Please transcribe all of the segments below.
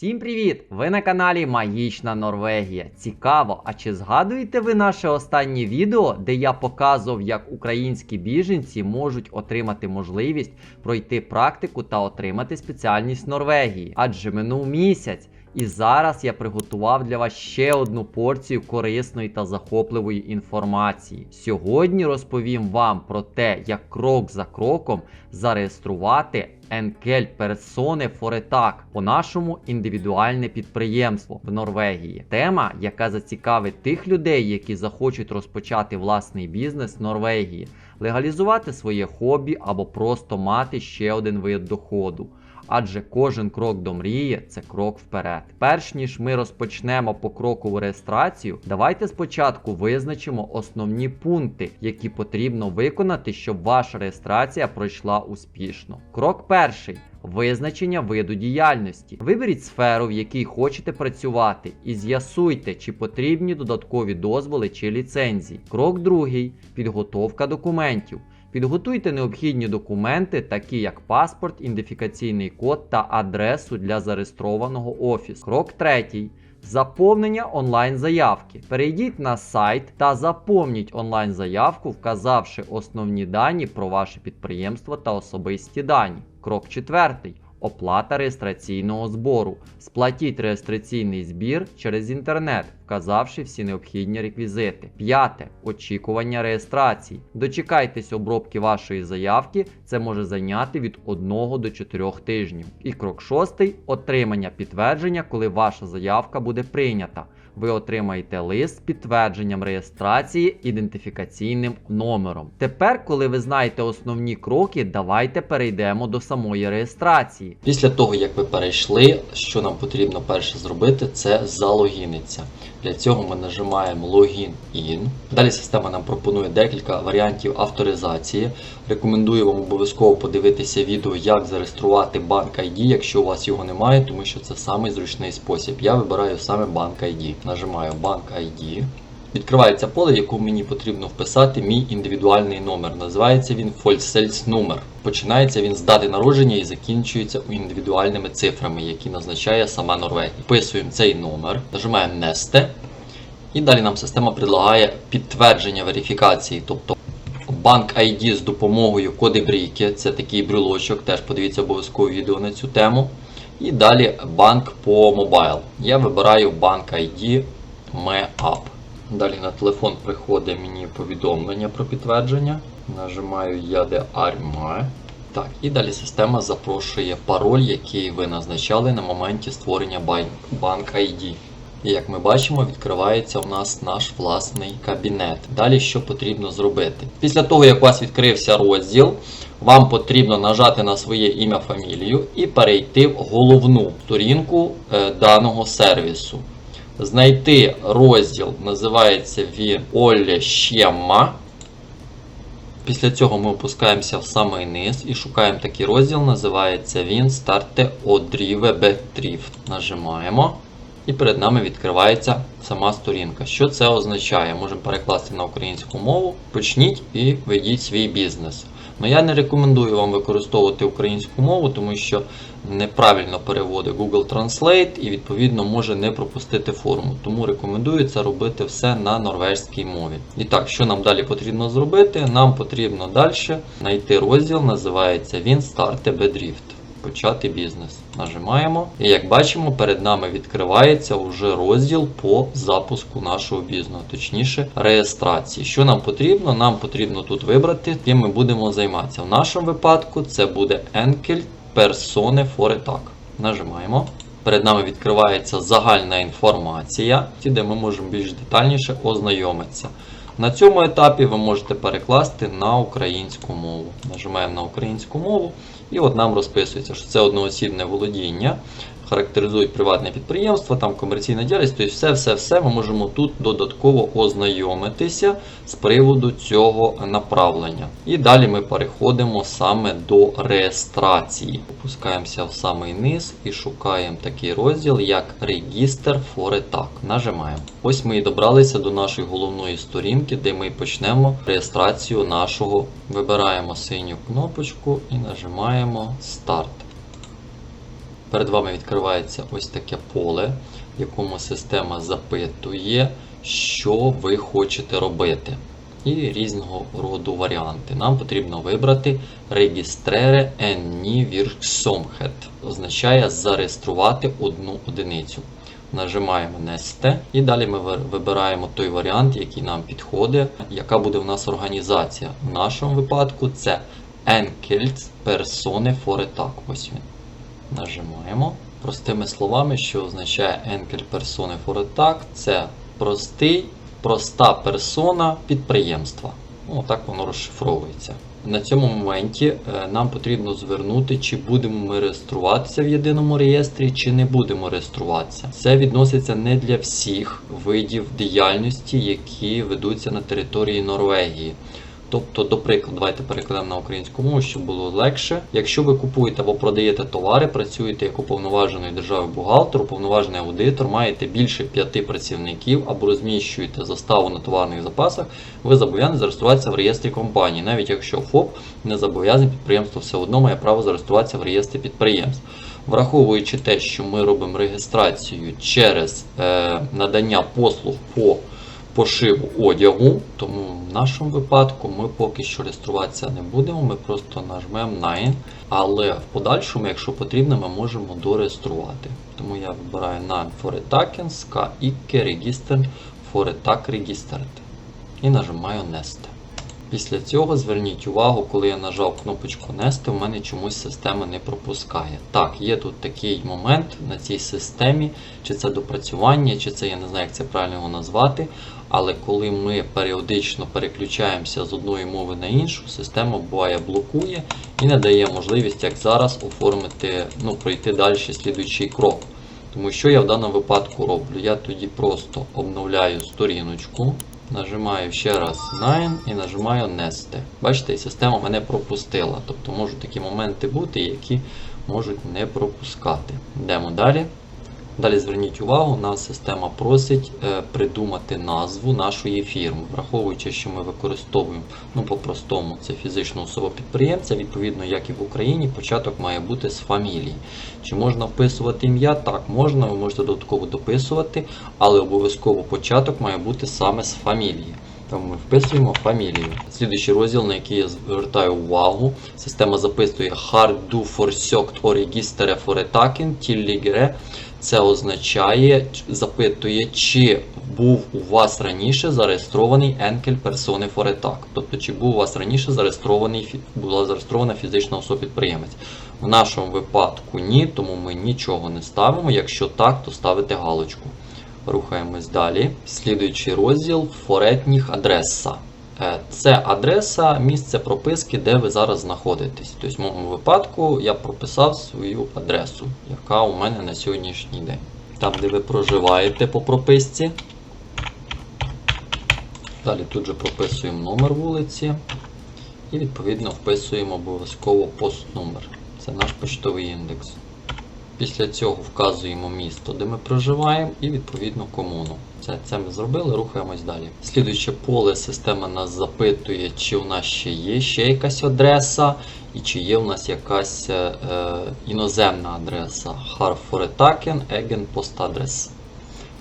Всім привіт! Ви на каналі Магічна Норвегія. Цікаво, а чи згадуєте ви наше останнє відео, де я показував, як українські біженці можуть отримати можливість пройти практику та отримати спеціальність Норвегії? Адже минув місяць. І зараз я приготував для вас ще одну порцію корисної та захопливої інформації. Сьогодні розповім вам про те, як крок за кроком зареєструвати Enkel Persone Форетак, по нашому індивідуальне підприємство в Норвегії. Тема, яка зацікавить тих людей, які захочуть розпочати власний бізнес в Норвегії, легалізувати своє хобі або просто мати ще один вид доходу адже кожен крок до мрії це крок вперед. Перш ніж ми розпочнемо покрокову реєстрацію, давайте спочатку визначимо основні пункти, які потрібно виконати, щоб ваша реєстрація пройшла успішно. Крок перший. Визначення виду діяльності. Виберіть сферу, в якій хочете працювати, і з'ясуйте, чи потрібні додаткові дозволи чи ліцензії. Крок другий підготовка документів. Підготуйте необхідні документи, такі як паспорт, ідентифікаційний код та адресу для зареєстрованого офісу. Крок третій. Заповнення онлайн-заявки. Перейдіть на сайт та заповніть онлайн-заявку, вказавши основні дані про ваше підприємство та особисті дані. Крок четвертий. Оплата реєстраційного збору. Сплатіть реєстраційний збір через інтернет, вказавши всі необхідні реквізити. П'яте. Очікування реєстрації. Дочекайтесь обробки вашої заявки, це може зайняти від 1 до 4 тижнів. І крок шостий отримання підтвердження, коли ваша заявка буде прийнята. Ви отримаєте лист з підтвердженням реєстрації ідентифікаційним номером. Тепер, коли ви знаєте основні кроки, давайте перейдемо до самої реєстрації. Після того, як ви перейшли, що нам потрібно перше зробити, це залогінитися. Для цього ми нажимаємо Login In. Далі система нам пропонує декілька варіантів авторизації. Рекомендую вам обов'язково подивитися відео, як зареєструвати банк ID, якщо у вас його немає, тому що це самий спосіб. Я вибираю саме банк ID. Нажимаю банк ID. Відкривається поле, в якому мені потрібно вписати мій індивідуальний номер. Називається він номер. Починається він з дати народження і закінчується індивідуальними цифрами, які назначає сама Норвегія. Вписуємо цей номер, нажимаємо Neste. І далі нам система предлагає підтвердження верифікації, тобто банк ID з допомогою коди брійки. Це такий брелочок, теж подивіться обов'язково відео на цю тему. І далі банк по мобайл. Я вибираю банк ID MeUp. Далі на телефон приходить мені повідомлення про підтвердження. Нажимаю Я де. Так, і далі система запрошує пароль, який ви назначали на моменті створення банк ID. І як ми бачимо, відкривається у нас наш власний кабінет. Далі що потрібно зробити? Після того, як у вас відкрився розділ, вам потрібно нажати на своє ім'я фамілію і перейти в головну сторінку е, даного сервісу. Знайти розділ, називається він Оле Щемма. Після цього ми опускаємося в самий низ і шукаємо такий розділ, називається він Старте Одріве Бетріфт. Нажимаємо. І перед нами відкривається сама сторінка. Що це означає? Можемо перекласти на українську мову. Почніть і ведіть свій бізнес. Ну я не рекомендую вам використовувати українську мову, тому що неправильно переводить Google Translate і відповідно може не пропустити форму. Тому рекомендую це робити все на норвежській мові. І так, що нам далі потрібно зробити? Нам потрібно далі знайти розділ, називається він Starte Bedrift. Почати бізнес. Нажимаємо. І як бачимо, перед нами відкривається вже розділ по запуску нашого бізнесу, точніше реєстрації. Що нам потрібно? Нам потрібно тут вибрати, ким ми будемо займатися. В нашому випадку це буде Enkel Persone Foretak. Нажимаємо. Перед нами відкривається загальна інформація, де ми можемо більш детальніше ознайомитися. На цьому етапі ви можете перекласти на українську мову. Нажимаємо на українську мову, і от нам розписується, що це одноосібне володіння. Характеризують приватне підприємство, там комерційна діяльність, тобто все-все-все ми можемо тут додатково ознайомитися з приводу цього направлення. І далі ми переходимо саме до реєстрації. Опускаємося в самий низ і шукаємо такий розділ, як Регістр Форетак. Нажимаємо. Ось ми і добралися до нашої головної сторінки, де ми почнемо реєстрацію нашого. Вибираємо синю кнопочку і нажимаємо Старт. Перед вами відкривається ось таке поле, в якому система запитує, що ви хочете робити. І різного роду варіанти. Нам потрібно вибрати Registrere en virksomhet. Означає зареєструвати одну одиницю. Нажимаємо Neste і далі ми вибираємо той варіант, який нам підходить, яка буде в нас організація. В нашому випадку це Enkelt Persone Foretak. Ось він. Нажимаємо. Простими словами, що означає Enkel Persone Foretak, це простий, проста персона підприємства. Ну, так воно розшифровується. На цьому моменті е, нам потрібно звернути, чи будемо ми реєструватися в єдиному реєстрі, чи не будемо реєструватися. Це відноситься не для всіх видів діяльності, які ведуться на території Норвегії. Тобто, до прикладу, давайте перекладемо на українську мову, щоб було легше. Якщо ви купуєте або продаєте товари, працюєте як уповноважений державний бухгалтер, уповноважений аудитор, маєте більше п'яти працівників або розміщуєте заставу на товарних запасах, ви зобов'язані зареєструватися в реєстрі компанії. Навіть якщо ФОП не зобов'язаний, підприємство все одно має право зареєструватися в реєстрі підприємств. Враховуючи те, що ми робимо реєстрацію через е, надання послуг по пошиву одягу, тому в нашому випадку ми поки що реєструватися не будемо, ми просто нажмемо Nine, але в подальшому, якщо потрібно, ми можемо дореєструвати. Тому я вибираю Nine Foretaken, «K» Ikke Register Foretak Registered і нажимаю Neste. Після цього зверніть увагу, коли я нажав кнопочку Neste, в мене чомусь система не пропускає. Так, є тут такий момент на цій системі, чи це допрацювання, чи це я не знаю, як це правильно його назвати. Але коли ми періодично переключаємося з одної мови на іншу, система буває блокує і не дає можливість, як зараз, оформити, ну, пройти далі слідуючий крок. Тому що я в даному випадку роблю? Я тоді просто обновляю сторіночку, нажимаю ще раз Nine і нажимаю Нести. Бачите, система мене пропустила. Тобто можуть такі моменти бути, які можуть не пропускати. Йдемо далі. Далі зверніть увагу, нас система просить е, придумати назву нашої фірми, враховуючи, що ми використовуємо ну, по-простому це фізичну особу підприємця, відповідно, як і в Україні, початок має бути з фамілії. Чи можна вписувати ім'я? Так, можна, ви можете додатково дописувати, але обов'язково початок має бути саме з фамілії. Тому ми вписуємо фамілію. Слідуючий розділ, на який я звертаю увагу, система записує Har du forsøkt å registrere foretaken tilligere. Це означає, запитує, чи був у вас раніше зареєстрований Enkel Persone Foretak. Тобто, чи був у вас раніше зареєстрований, була зареєстрована фізична особа-підприємець. В нашому випадку ні, тому ми нічого не ставимо. Якщо так, то ставите галочку. Рухаємось далі. Слідуючий розділ форетніх адреса. Е, Це адреса, місце прописки, де ви зараз знаходитесь. Тобто, в моєму випадку я прописав свою адресу, яка у мене на сьогоднішній день. Там, де ви проживаєте по прописці. Далі тут же прописуємо номер вулиці. І відповідно вписуємо обов'язково постнумер. Це наш поштовий індекс. Після цього вказуємо місто, де ми проживаємо, і відповідно комуну. Це, це ми зробили, рухаємось далі. Слідуюче поле система нас запитує, чи у нас ще є ще якась адреса, і чи є у нас якась е, іноземна адреса. Harforetaken Egen Postaдрес.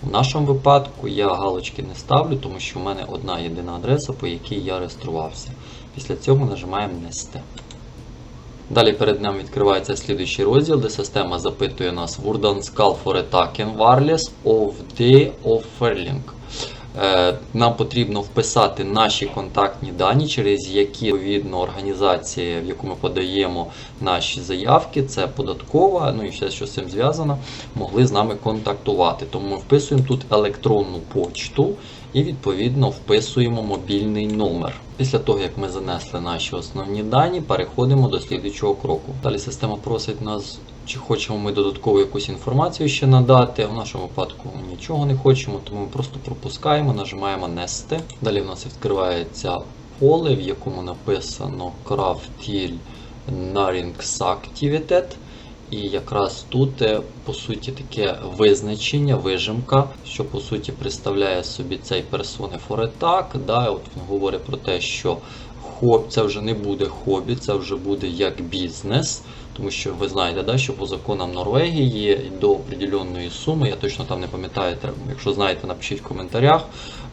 В нашому випадку я галочки не ставлю, тому що в мене одна єдина адреса, по якій я реєструвався. Після цього нажимаємо Neste. Далі перед нами відкривається слідуючий розділ, де система запитує нас Hvordan skal foretaken varles of the offerling. Е, Нам потрібно вписати наші контактні дані, через які відповідно організація, в яку ми подаємо наші заявки, це податкова, ну і все, що з цим зв'язано, могли з нами контактувати. Тому ми вписуємо тут електронну почту і відповідно вписуємо мобільний номер. Після того, як ми занесли наші основні дані, переходимо до слідуючого кроку. Далі система просить нас, чи хочемо ми додаткову якусь інформацію ще надати. В нашому випадку нічого не хочемо, тому ми просто пропускаємо, нажимаємо Neste. Далі в нас відкривається поле, в якому написано Craftil Næringsaktivitet. І якраз тут е, по суті таке визначення, вижимка, що по суті представляє собі цей персони форетак. Да, от він говорить про те, що хоб, це вже не буде хобі, це вже буде як бізнес. Тому що ви знаєте, да, що по законам Норвегії до определенної суми, я точно там не пам'ятаю, якщо знаєте, напишіть в коментарях.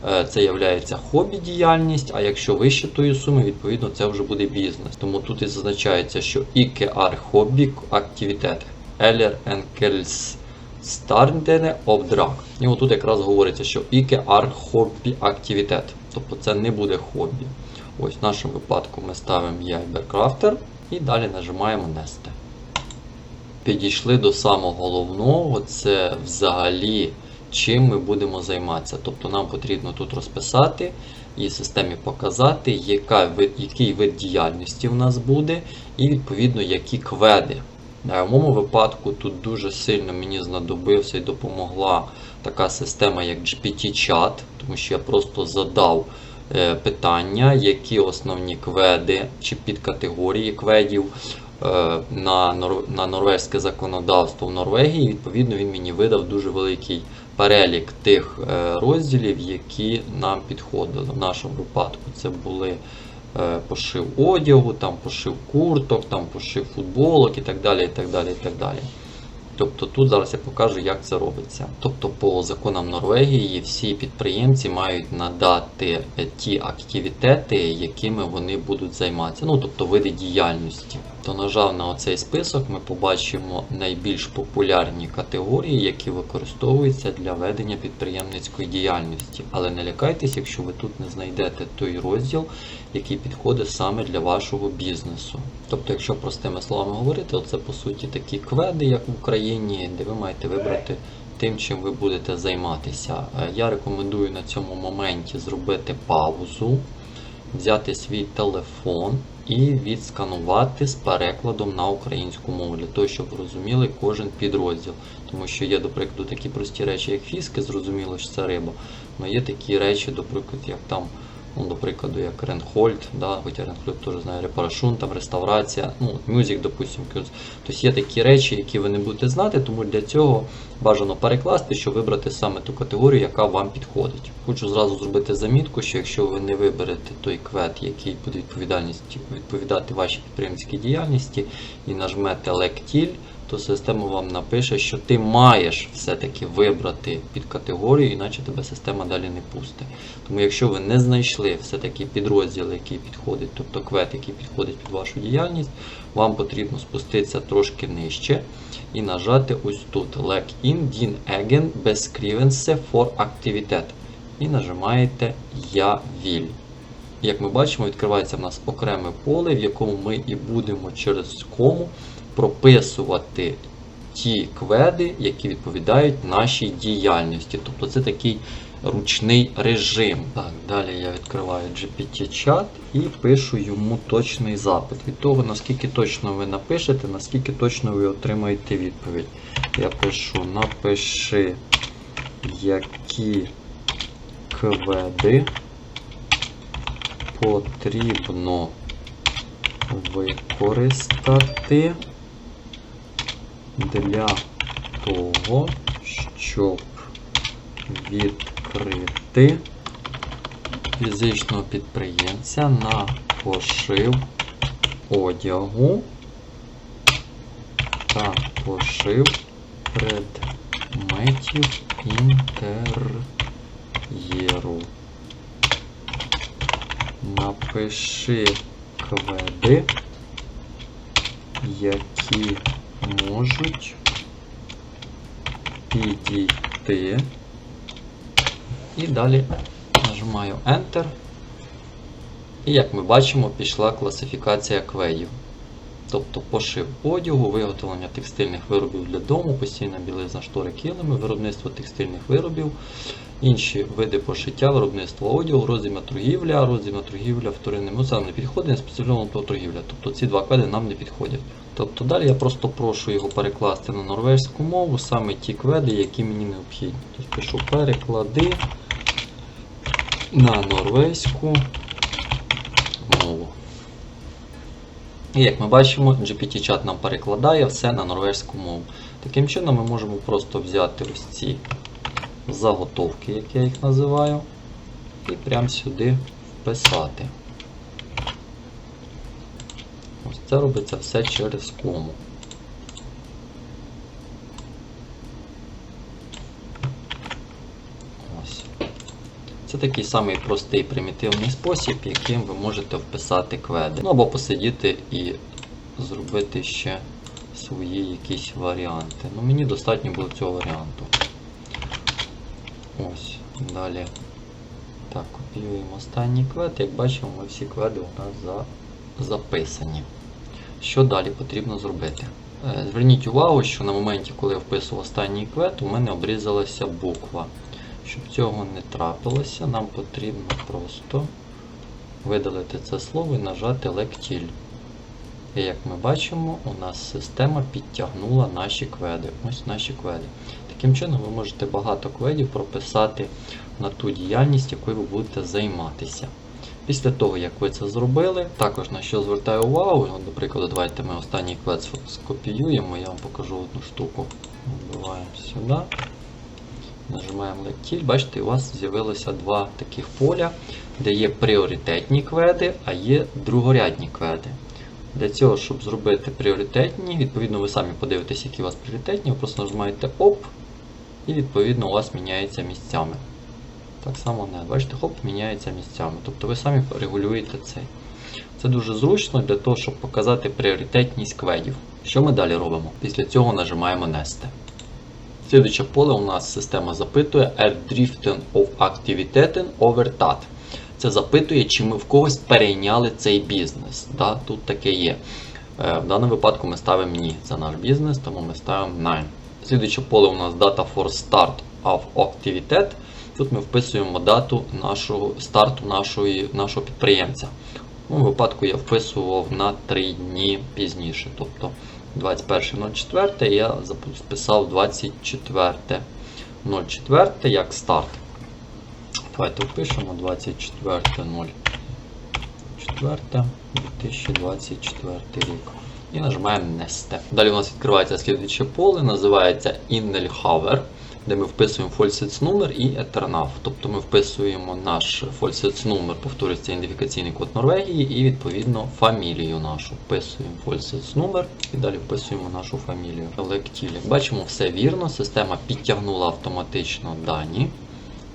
Е, Це є хобі діяльність, а якщо вище тої суми, відповідно це вже буде бізнес. Тому тут і зазначається, що er hobby aktivitet eller enkels startende oppdrag. І отут якраз говориться, що er hobby aktivitet, тобто це не буде хобі. Ось в нашому випадку ми ставимо Яйберкрафтер і далі нажимаємо Нести. Підійшли до самого головного, це взагалі чим ми будемо займатися. Тобто нам потрібно тут розписати і системі показати, яка який вид діяльності в нас буде, і відповідно які кведи. В моєму випадку тут дуже сильно мені знадобився і допомогла така система, як GPT-чат, тому що я просто задав е, питання, які основні кведи чи підкатегорії кведів на, на норвезьке законодавство в Норвегії. Відповідно, він мені видав дуже великий перелік тих е, розділів, які нам підходили. В нашому випадку це були е, пошив одягу, там пошив курток, там пошив футболок і так далі. і так далі, і так далі. Тобто тут зараз я покажу, як це робиться. Тобто, по законам Норвегії всі підприємці мають надати ті активітети, якими вони будуть займатися, ну тобто види діяльності. То нажав на оцей список, ми побачимо найбільш популярні категорії, які використовуються для ведення підприємницької діяльності. Але не лякайтесь, якщо ви тут не знайдете той розділ, який підходить саме для вашого бізнесу. Тобто, якщо простими словами говорити, це по суті такі кведи, як в Україні, де ви маєте вибрати тим, чим ви будете займатися. Е, Я рекомендую на цьому моменті зробити паузу, взяти свій телефон і відсканувати з перекладом на українську мову, для того, щоб розуміли кожен підрозділ. Тому що є, до прикладу, такі прості речі, як фіски, зрозуміло, що це риба. Але є такі речі, до прикладу, як там Ну, до прикладу, як Ренхольд, да, хоча Ренхольд теж знає репарашун, там реставрація, ну, мюзик, допустимо. Тобто є такі речі, які ви не будете знати, тому для цього бажано перекласти, щоб вибрати саме ту категорію, яка вам підходить. Хочу зразу зробити замітку, що якщо ви не виберете той квет, який буде відповідати вашій підприємській діяльності, і нажмете лектіль, то система вам напише, що ти маєш все-таки вибрати під категорію, іначе тебе система далі не пустить. Тому якщо ви не знайшли все-таки підрозділ, який підходить, тобто квет, який підходить під вашу діяльність, вам потрібно спуститися трошки нижче і нажати ось тут Login din egen beskrivense for aktivitet. І нажимаєте Я віль. Як ми бачимо, відкривається в нас окреме поле, в якому ми і будемо через кому прописувати ті кведи, які відповідають нашій діяльності. Тобто це такий ручний режим. Так, далі я відкриваю GPT-чат і пишу йому точний запит. Від того, наскільки точно ви напишете, наскільки точно ви отримаєте відповідь. Я пишу: напиши, які кведи потрібно використати для того, щоб відкрити фізичного підприємця на пошив одягу та пошив предметів інтер'єру. Напиши кведи, які можуть підійти. І далі нажимаю Enter. І як ми бачимо, пішла класифікація кведів. Тобто пошив одягу, виготовлення текстильних виробів для дому, постійна білизна штори килими, виробництво текстильних виробів, інші види пошиття, виробництво одягу, роздільна торгівля, роздільна торгівля вторинним ну, це не підходить, не спеціальна торгівля. Тобто ці два кведи нам не підходять. Тобто далі я просто прошу його перекласти на норвезьку мову, саме ті кведи, які мені необхідні. Тобто пишу переклади на норвезьку мову. І як ми бачимо, GPT-чат нам перекладає все на норвезьку мову. Таким чином ми можемо просто взяти ось ці заготовки, як я їх називаю, і прямо сюди вписати. Ось це робиться все через кому. Це такий самий простий примітивний спосіб, яким ви можете вписати кведи. Ну або посидіти і зробити ще свої якісь варіанти. Ну мені достатньо було цього варіанту. Ось, далі. Так, копіюємо останній квед. Як бачимо, ми всі кведи у нас за... записані. Що далі потрібно зробити? Е, Зверніть увагу, що на моменті, коли я вписував останній квет, у мене обрізалася буква. Щоб цього не трапилося, нам потрібно просто видалити це слово і нажати лектіль. І як ми бачимо, у нас система підтягнула наші кведи. Ось наші кведи. Таким чином ви можете багато кведів прописати на ту діяльність, якою ви будете займатися. Після того, як ви це зробили, також на що звертаю увагу, до давайте ми останній квед скопіюємо, я вам покажу одну штуку. Вбиваємо сюди. Нажимаємо лектіль, бачите, у вас з'явилося два таких поля, де є пріоритетні кведи, а є другорядні кведи. Для цього, щоб зробити пріоритетні, відповідно, ви самі подивитесь, які у вас пріоритетні, ви просто нажимаєте ОП, і відповідно у вас міняється місцями. Так само не, бачите, хоп, міняється місцями. Тобто ви самі регулюєте цей. Це дуже зручно для того, щоб показати пріоритетність кведів. Що ми далі робимо? Після цього нажимаємо Нести. Слідуюче поле у нас система запитує Er driften of aktiviteten over TAT. Це запитує, чи ми в когось перейняли цей бізнес. Да, тут таке є. Е, В даному випадку ми ставимо ні. Це наш бізнес, тому ми ставимо Nine. Слідуюче поле у нас Data for Start of Activitet. Тут ми вписуємо дату нашого старту нашої, нашого підприємця. У моєму випадку я вписував на 3 дні пізніше. Тобто 21.04 я записав списав 24.04 як старт. Давайте впишемо 24.04.2024 рік. І нажимаємо Нести. Далі у нас відкривається слідуюче поле, називається Indelhaver, де ми вписуємо фольсиц номер і Ethernav. Тобто ми вписуємо наш фольсиц номер, повторюється ідентифікаційний код Норвегії, і відповідно фамілію нашу. Вписуємо фольсиц номер і далі вписуємо нашу фамілію. Як бачимо, все вірно. Система підтягнула автоматично дані.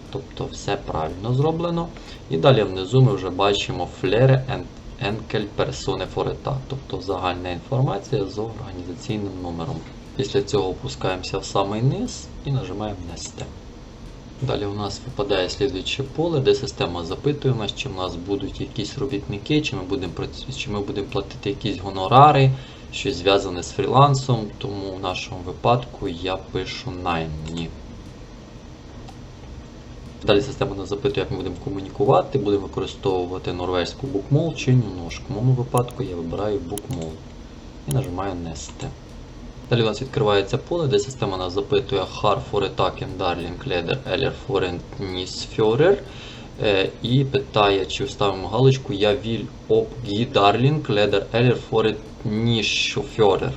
Тобто все правильно зроблено. І далі внизу ми вже бачимо флере and Enkel Persone Foreta, тобто загальна інформація з організаційним номером. Після цього опускаємося в самий низ і нажимаємо Нести. Далі у нас випадає слідуюче поле, де система запитує нас, чи в нас будуть якісь робітники, чи ми будемо, чи платити якісь гонорари, щось зв'язане з фрілансом. Тому в нашому випадку я пишу найм. Далі система нас запитує, як ми будемо комунікувати, будемо використовувати норвезьку букмол чи нюношку. В моєму випадку я вибираю букмол і нажимаю Нести. Далі у нас відкривається поле, де система нас запитує foretaken darling leder eller forentningsfører Е, і питає, чи вставимо галочку Я will oppgi darling leder eller forentningsfører.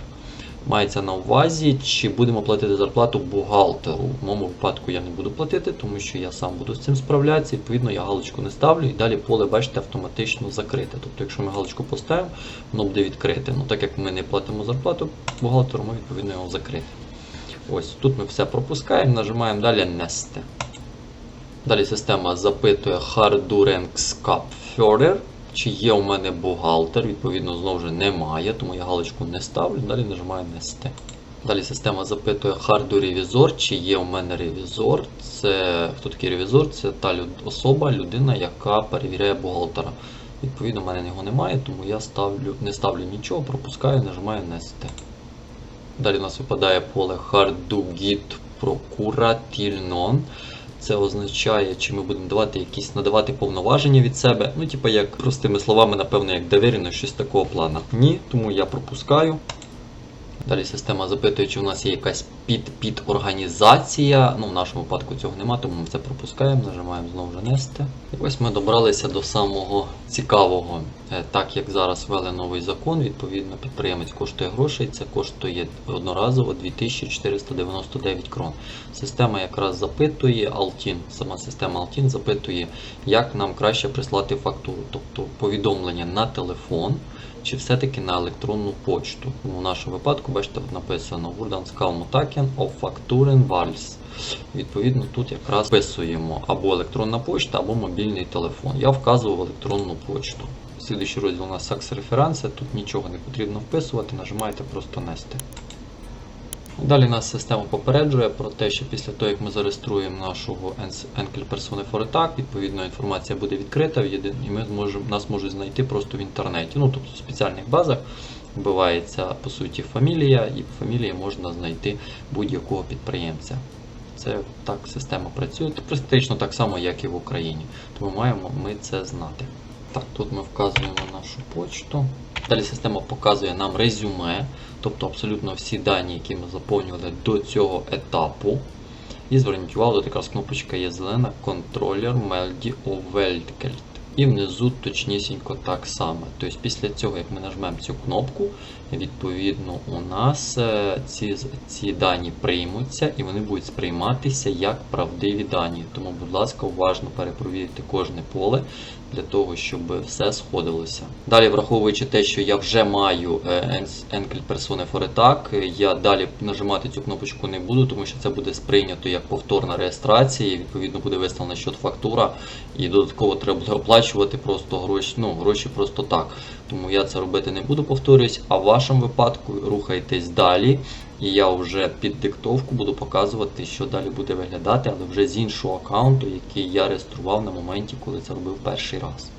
Мається на увазі, чи будемо платити зарплату бухгалтеру. В моєму випадку я не буду платити, тому що я сам буду з цим справлятися. Відповідно, я галочку не ставлю і далі поле, бачите, автоматично закрите. Тобто, якщо ми галочку поставимо, воно буде відкрите. Ну так як ми не платимо зарплату бухгалтеру, ми відповідно його закрити. Ось тут ми все пропускаємо, нажимаємо далі Нести. Далі система запитує Hardurengskapfører, чи є у мене бухгалтер, відповідно, знову ж немає, тому я галочку не ставлю, далі нажимаю Нести. Далі система запитує Харду ревізор, чи є у мене ревізор. Це хто такий ревізор? Це та люд- особа, людина, яка перевіряє бухгалтера. Відповідно, в мене його немає, тому я ставлю, не ставлю нічого, пропускаю, нажимаю Нести. Далі у нас випадає поле Hardugit Procuratilnon. Це означає, чи ми будемо давати якісь надавати повноваження від себе. Ну, типу, як простими словами, напевно, як довірено, щось такого плана. Ні, тому я пропускаю. Далі система запитує, чи в нас є якась під-підорганізація. Ну, в нашому випадку цього нема, тому ми це пропускаємо, нажимаємо знову нести. І ось ми добралися до самого цікавого. Е, Так як зараз ввели новий закон, відповідно, підприємець коштує грошей, це коштує одноразово 2499 крон. Система якраз запитує Altin, сама система Altin запитує, як нам краще прислати фактуру, тобто повідомлення на телефон чи все-таки на електронну почту. В нашому випадку, бачите, написано Wurdanskal of Facturen Vals. Відповідно, тут якраз вписуємо або електронна почта, або мобільний телефон. Я вказував електронну почту. Слідуючий розділ у нас Сакс референси, тут нічого не потрібно вписувати, нажимаєте просто нести. Далі нас система попереджує про те, що після того, як ми зареєструємо нашого Enkel Persone for Attack, відповідно інформація буде відкрита і ми зможемо, нас можуть знайти просто в інтернеті. Ну, тобто в спеціальних базах вбивається по суті фамілія, і по фамілії можна знайти будь-якого підприємця. Це так система працює, практично так само, як і в Україні. Тому маємо ми це знати. Так, тут ми вказуємо нашу почту. Далі система показує нам резюме, тобто абсолютно всі дані, які ми заповнювали до цього етапу. І зверніть увагу, тут якраз кнопочка є зелена контролер Meldi Overgeld. І внизу точнісінько так само. Тобто після цього, як ми нажмемо цю кнопку, відповідно у нас е, ці, ці дані приймуться і вони будуть сприйматися як правдиві дані. Тому, будь ласка, уважно перепровірте кожне поле для того, щоб все сходилося. Далі, враховуючи те, що я вже маю е, Enkel Persone for Attack, я далі нажимати цю кнопочку не буду, тому що це буде сприйнято як повторна реєстрація, і відповідно буде виставлена счет фактура, і додатково треба буде оплачувати просто гроші, ну, гроші просто так. Тому я це робити не буду, повторюсь, а в вашому випадку рухайтесь далі. І я вже під диктовку буду показувати, що далі буде виглядати, але вже з іншого аккаунту, який я реєстрував на моменті, коли це робив перший раз.